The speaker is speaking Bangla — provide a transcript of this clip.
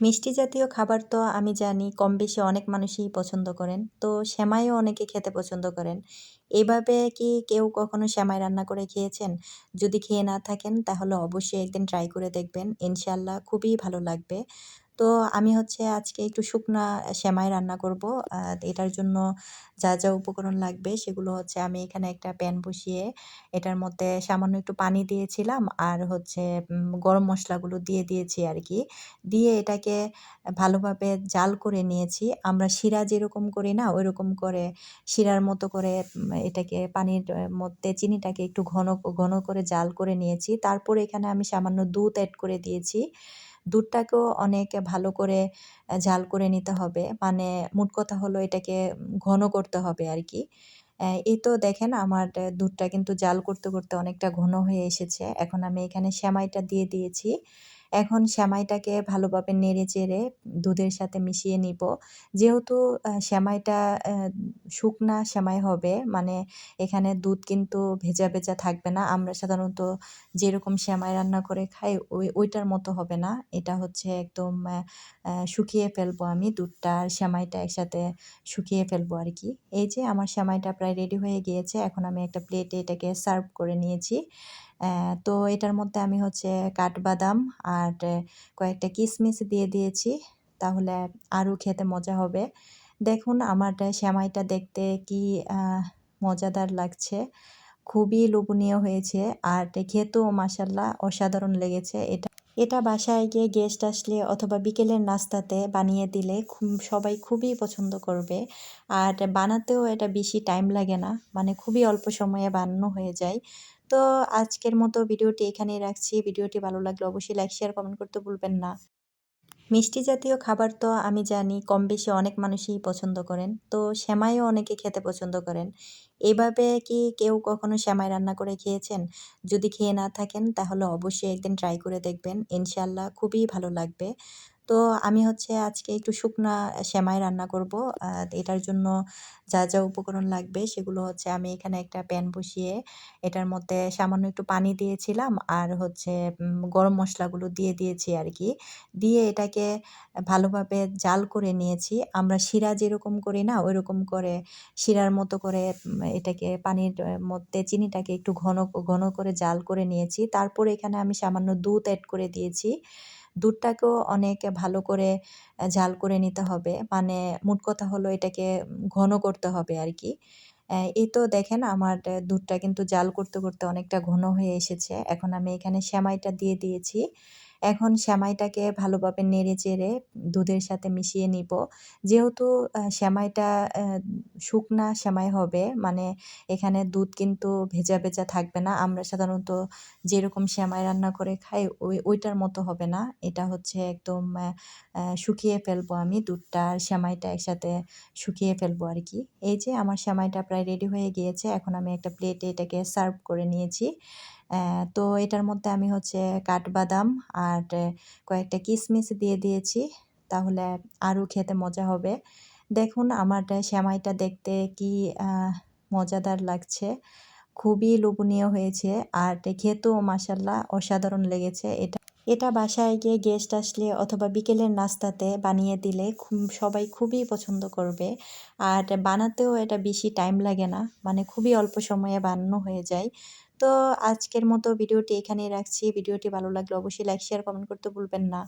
মিষ্টি জাতীয় খাবার তো আমি জানি কম বেশি অনেক মানুষই পছন্দ করেন। তো শ্যামাইও অনেকে খেতে পছন্দ করেন। এভাবে কি কেউ কখনো শ্যামাই রান্না করে খেয়েছেন? যদি খেয়ে না থাকেন তাহলে অবশ্যই একদিন ট্রাই করে দেখবেন। ইনশাল্লাহ খুবই ভালো লাগবে। তো আমি হচ্ছে আজকে একটু শুকনা সেমাই রান্না করব। এটার জন্য যা যা উপকরণ লাগবে সেগুলো হচ্ছে আমি এখানে একটা প্যান বসিয়ে এটার মধ্যে সামান্য একটু পানি দিয়েছিলাম আর হচ্ছে গরম মশলাগুলো দিয়ে দিয়েছি আর কি। দিয়ে এটাকে ভালোভাবে জাল করে নিয়েছি। আমরা শিরা যেরকম করি না ওই রকম করে শিরার মতো করে এটাকে পানির মধ্যে চিনিটাকে একটু ঘন ঘন করে জাল করে নিয়েছি। তারপর এখানে আমি সামান্য দুধ অ্যাড করে দিয়েছি। দুধটাকেও অনেক ভালো করে ঝাল করে নিতে হবে। মানে মোট কথা হলো এটাকে ঘন করতে হবে আর কি এই তো দেখেন আমার দুধটা কিন্তু জাল করতে করতে অনেকটা ঘন হয়ে এসেছে। এখন আমি এখানে শ্যামাইটা দিয়ে দিয়েছি। এখন সেমাইটাকে ভালোভাবে নেড়ে চেড়ে দুধের সাথে মিশিয়ে নিব। যেহেতু সেমাইটা শুকনা সেমাই হবে মানে এখানে দুধ কিন্তু ভেজা ভেজা থাকবে না। আমরা সাধারণত যেরকম সেমাই রান্না করে খাই, ওই, ওইটার মতো হবে না। এটা হচ্ছে একদম শুকিয়ে ফেলব আমি দুধটা আর সেমাইটা একসাথে শুকিয়ে ফেলব আর কি। এই যে আমার সেমাইটা প্রায় রেডি হয়ে গিয়েছে, এখন আমি একটা প্লেটে এটাকে সার্ভ করে নিয়েছি। তো এটার মধ্যে আমি হচ্ছে কাঠবাদাম আর কয়েকটা কিশমিশ দিয়ে দিয়েছি। তাহলে আরও খেতে মজা হবে। দেখুন আমার শ্যামাইটা দেখতে কি মজাদার লাগছে। খুবই লোভনীয় হয়েছে আর খেতেও মাসাল্লাহ অসাধারণ লেগেছে। এটা এটা বাসায় গিয়ে গেস্ট আসলে অথবা বিকেলের নাস্তাতে বানিয়ে দিলে সবাই খুবই পছন্দ করবে। আর বানাতেও এটা বেশি টাইম লাগে না মানে খুবই অল্প সময়ে বানানো হয়ে যায়। তো আজকের মতো ভিডিওটি এখানেই রাখছি। ভিডিওটি ভালো লাগলে অবশ্যই লাইক শেয়ার কমেন্ট করতে ভুলবেন না। মিষ্টি জাতীয় খাবার তো আমি জানি কম বেশি অনেক মানুষই পছন্দ করেন। তো শ্যামাইও অনেকে খেতে পছন্দ করেন। এভাবে কি কেউ কখনো শ্যামাই রান্না করে খেয়েছেন? যদি খেয়ে না থাকেন তাহলে অবশ্যই একদিন ট্রাই করে দেখবেন। ইনশাল্লাহ খুবই ভালো লাগবে। তো আমি হচ্ছে আজকে একটু শুকনা সেমাই রান্না করব। এটার জন্য যা যা উপকরণ লাগবে সেগুলো হচ্ছে আমি এখানে একটা প্যান বসিয়ে এটার মধ্যে সামান্য একটু পানি দিয়েছিলাম আর হচ্ছে গরম মশলাগুলো দিয়ে দিয়েছি আর কি। দিয়ে এটাকে ভালোভাবে জাল করে নিয়েছি। আমরা শিরা যেরকম করি না ওই রকম করে শিরার মতো করে এটাকে পানির মধ্যে চিনিটাকে একটু ঘন ঘন করে জাল করে নিয়েছি। তারপর এখানে আমি সামান্য দুধ অ্যাড করে দিয়েছি। দুধটাকেও অনেক ভালো করে ঝাল করে নিতে হবে। মানে মোট কথা হলো এটাকে ঘন করতে হবে আর কি এই তো দেখেন আমার দুধটা কিন্তু জাল করতে করতে অনেকটা ঘন হয়ে এসেছে। এখন আমি এখানে শ্যামাইটা দিয়ে দিয়েছি। এখন সেমাইটাকে ভালোভাবে নেড়ে চেড়ে দুধের সাথে মিশিয়ে নিব। যেহেতু সেমাইটা শুকনা সেমাই হবে মানে এখানে দুধ কিন্তু ভেজা ভেজা থাকবে না। আমরা সাধারণত যেরকম সেমাই রান্না করে খাই, ওই, ওইটার মতো হবে না। এটা হচ্ছে একদম শুকিয়ে ফেলব আমি দুধটা আর সেমাইটা একসাথে শুকিয়ে ফেলব আর কি। এই যে আমার সেমাইটা প্রায় রেডি হয়ে গিয়েছে, এখন আমি একটা প্লেটে এটাকে সার্ভ করে নিয়েছি। তো এটার মধ্যে আমি হচ্ছে কাঠবাদাম আর কয়েকটা কিশমিশ দিয়ে দিয়েছি। তাহলে আরও খেতে মজা হবে। দেখুন আমার সেমাইটা দেখতে কি মজাদার লাগছে। খুবই লোভনীয় হয়েছে আর খেতেও মাসাল্লাহ অসাধারণ লেগেছে এটা। এটা বাসায় গিয়ে গেস্ট আসলে অথবা বিকেলের নাস্তাতে বানিয়ে দিলে সবাই খুবই পছন্দ করবে। আর বানাতেও এটা বেশি টাইম লাগে না। মানে খুবই অল্প সময়ে বানানো হয়ে যায়। তো আজকের মতো ভিডিওটি এখানেই রাখছি। ভিডিওটি ভালো লাগলে অবশ্যই লাইক শেয়ার কমেন্ট করতে ভুলবেন না।